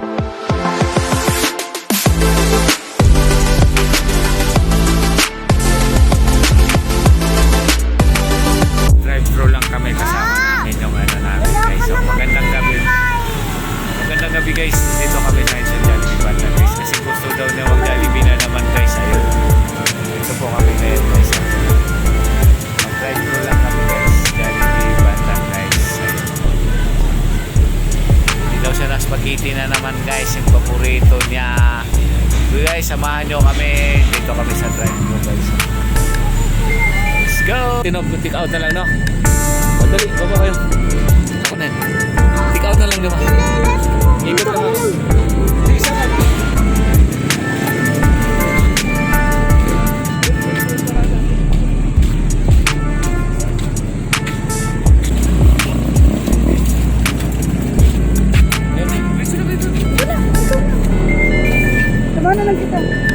Bye. Spaghetti na naman guys. Yung paborito niya. So guys, samahan nyo kami. Dito kami sa drive-thru guys. Let's go! Tinob, out na lang, no? Madali, baba kayo. Ako na. Take out na lang, ba? Ikot lang Sama na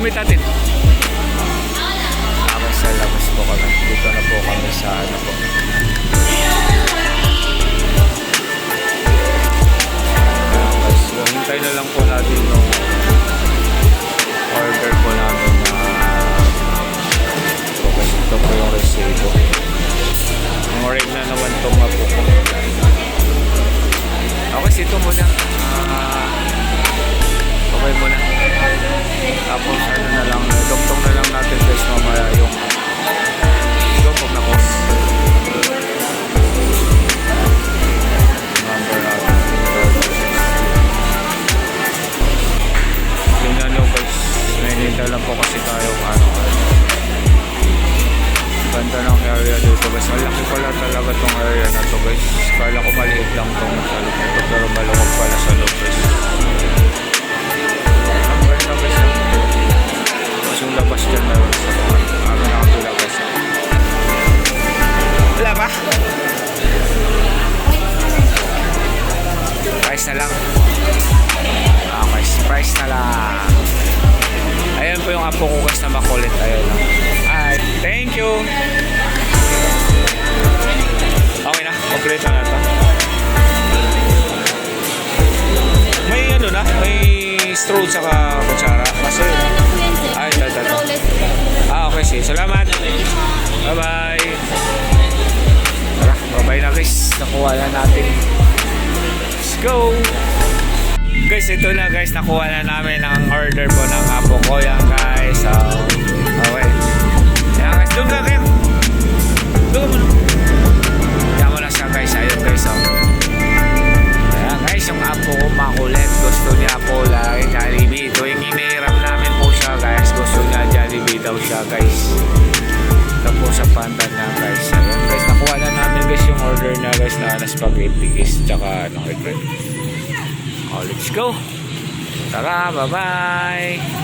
Gamit natin. Ako sa labas po kami. Dito na po kami sa ano po. So, hintay na lang po natin yung guys. Ang laki pala talaga tong area na to guys. Kala ko maliit lang tong ano dito pero maluwag pala sa loob guys. Ang ganda guys. ah. Tapos yung labas dyan na sa mga ano na kabila guys. ah. Wala ba? Price na lang. Okay, price na lang. Ayan po yung apo ko guys na makulit. Ayan lang. Ay, thank you. Bye-bye na. Nakuha na natin. Let's go! Guys, ito na guys. Nakuha na namin ang order po ng apo ko. Yan guys. So, okay. Yan guys. Doon ka kayo. Doon muna. Yan mo na siya guys. Ayun guys. Yung apo makulit. Gusto niya po lagi Jollibee. Tuwing inihiram namin po siya guys. Gusto niya Jollibee daw siya guys. Ito po sa pantan na guys. Order na guys na spaghetti guys. Tsaka ano, egg Oh, let's go. Tara, bye-bye.